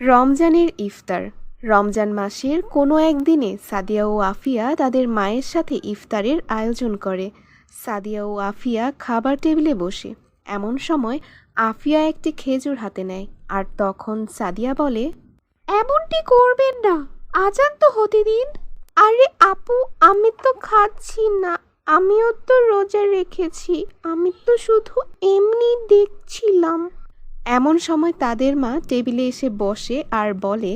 রমজানের ইফতার। রমজান মাসের কোনো একদিনে সাদিয়া ও আফিয়া তাদের মায়ের সাথে ইফতারের আয়োজন করে। সাদিয়া ও আফিয়া খাবার টেবিলে বসে। এমন সময় আফিয়া একটি খেজুর হাতে নেয় আর তখন সাদিয়া বলে, এমনটি করবেন না, আজান তো হতে দিন আরে আপু, আমি তো খাচ্ছি না, আমিও তো রোজা রেখেছি, আমি তো শুধু এমনি দেখছিলাম। এমন সময় তাদের মা টেবিলে এসে বসে আর বলে,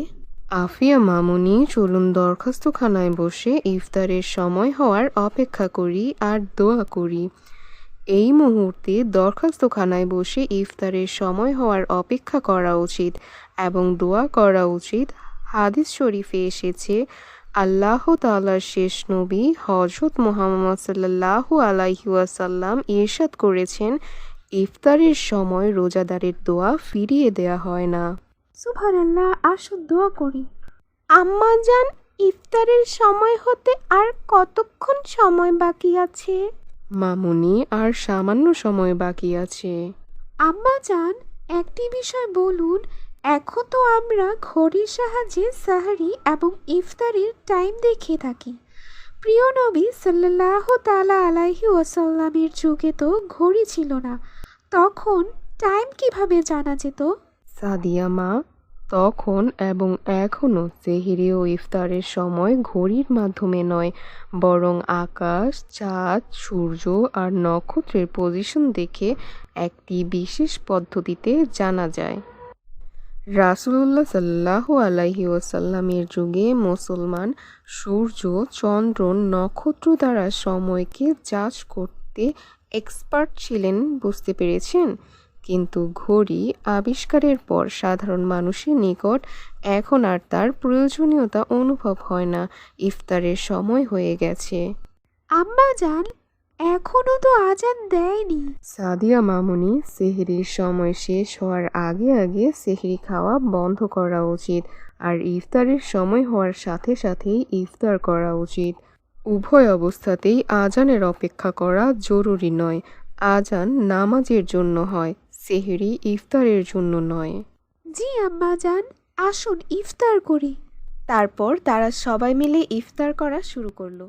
আফিয়া মামুনি, চলুন দরখাস্তখানায় বসে ইফতারের সময় হওয়ার অপেক্ষা করি আর দোয়া করি। এই মুহূর্তে দরখাস্তখানায় বসে ইফতারের সময় হওয়ার অপেক্ষা করা উচিত এবং দোয়া করা উচিত। হাদিস শরীফে এসেছে, আল্লাহ তাআলার শেষ নবী হজরত মোহাম্মদ সাল্লাল্লাহু আলাইহি ওয়াসাল্লাম ইরশাদ করেছেন ইফতারের সময় রোজাদারের দোয়া ফিরিয়ে দেয়া হয় না। সুবহানাল্লাহ আসুন দোয়া করি। আম্মা জান ইফতারের সময় হতে আর কতক্ষণ সময় বাকি আছে? মামুনি আর সামান্য সময় বাকি আছে। আম্মা জান একটি বিষয় বলুন এখন তো আমরা ঘড়ির সাহায্যে সাহারি এবং ইফতারের টাইম দেখে থাকি। প্রিয় নবী সাল্লাহ তালা আলাইহি ওয়াসাল্লামের যুগে তো ঘড়ি ছিল না। তখন টাইম কীভাবে জানা যেত? সাদিয়া মা, তখন এবং এখনও সেহিরি ও ইফতারের সময় ঘড়ির মাধ্যমে নয়, বরং আকাশ, চাঁদ, সূর্য আর নক্ষত্রের পজিশন দেখে একটি বিশেষ পদ্ধতিতে জানা যায়। রাসুলুল্লাহ সাল্লাহ আলাইহি ওয়াসাল্লামের যুগে মুসলমান সূর্য, চন্দ্র, নক্ষত্র দ্বারা সময়কে যাচ করতে এক্সপার্ট ছিলেন বুঝতে পেরেছেন? কিন্তু ঘড়ি আবিষ্কারের পর সাধারণ মানুষের নিকট এখন আর তার প্রয়োজনীয়তা অনুভব হয় না। ইফতারের সময় হয়ে গেছে। আম্মা জান এখনও তো আজান দেয়নি। সাদিয়া মামুনি সেহরির সময় শেষ হওয়ার আগে আগে সেহরি খাওয়া বন্ধ করা উচিত আর ইফতারের সময় হওয়ার সাথে সাথেই ইফতার করা উচিত। উভয় অবস্থাতেই আজানের অপেক্ষা করা জরুরি নয় আজান নামাজের জন্য হয় সেহরি ইফতারের জন্য নয়। জি আম্মা জান আসুন ইফতার করি। তারপর তারা সবাই মিলে ইফতার করা শুরু করল।